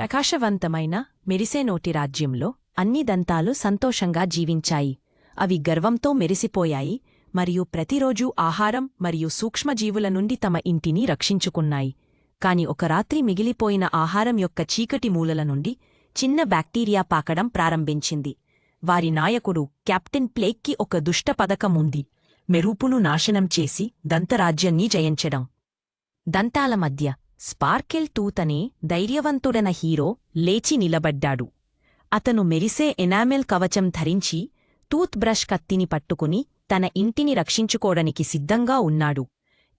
ప్రకాశవంతమైన మెరిసే నోటి రాజ్యంలో అన్ని దంతాలు సంతోషంగా జీవించాయి. అవి గర్వంతో మెరిసిపోయాయి మరియు ప్రతిరోజూ ఆహారం మరియు సూక్ష్మజీవుల నుండి తమ ఇంటిని రక్షించుకున్నాయి. కాని ఒక రాత్రి మిగిలిపోయిన ఆహారం యొక్క చీకటి మూలల నుండి చిన్న బ్యాక్టీరియా పాకడం ప్రారంభించింది. వారి నాయకుడు కెప్టెన్ ప్లేక్కి ఒక దుష్ట పథకం ఉంది. మెరుపును నాశనం చేసి దంతరాజ్యాన్ని జయించడం. దంతాల మధ్య స్పార్కెల్ తూతనే ధైర్యవంతుడన హీరో లేచి నిలబడ్డాడు. అతను మెరిసే ఎనామెల్ కవచం ధరించి టూత్ బ్రష్ కత్తిని పట్టుకుని తన ఇంటిని రక్షించుకోవడానికి సిద్ధంగా ఉన్నాడు.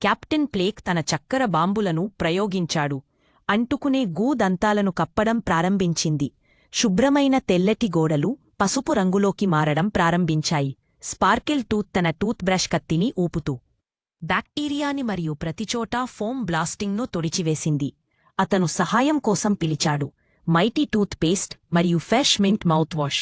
కెప్టెన్ ప్లేక్ తన చక్కర బాంబులను ప్రయోగించాడు. అంటుకునే గూదంతాలను కప్పడం ప్రారంభించింది. శుభ్రమైన తెల్లటి గోడలు పసుపు రంగులోకి మారడం ప్రారంభించాయి. స్పార్కెల్ టూత్ తన టూత్ బ్రష్ కత్తిని ఊపుతూ బ్యాక్టీరియాని మరియు ప్రతిచోటా ఫోమ్ బ్లాస్టింగ్ను తొడిచివేసింది. అతను సహాయం కోసం పిలిచాడు. మైటీ టూత్ పేస్ట్ మరియు fresh mint mouth wash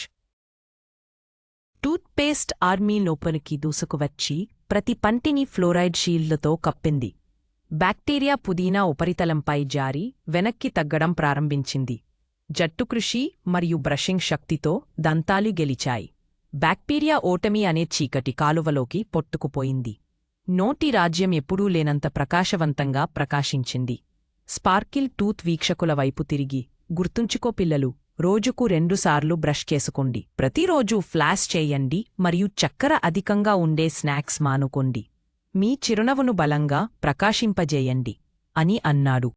tooth paste army లోపలికి దూసుకువచ్చి ప్రతి పంటిని ఫ్లోరైడ్ షీల్డ్లతో కప్పింది. బ్యాక్టీరియా పుదీనా ఉపరితలంపై జారి వెనక్కి తగ్గడం ప్రారంభించింది. జట్టు కృషి మరియు బ్రషింగ్ శక్తితో దంతాలు గెలిచాయి. బ్యాక్టీరియా ఓటమి అనే చీకటి కాలువలోకి పొట్టుకుపోయింది. నోటి రాజ్యం ఎప్పుడూ లేనంత ప్రకాశవంతంగా ప్రకాశించింది. స్పార్కిల్ టూత్ వీక్షకుల వైపు తిరిగి గుర్తుంచుకో పిల్లలు రోజుకు రెండుసార్లు బ్రష్ చేసుకోండి. ప్రతిరోజూ ఫ్లాష్ చేయండి మరియు చక్కెర అధికంగా ఉండే స్నాక్స్ మానుకోండి. మీ చిరునవ్వును బలంగా ప్రకాశింపజేయండి అని అన్నాడు.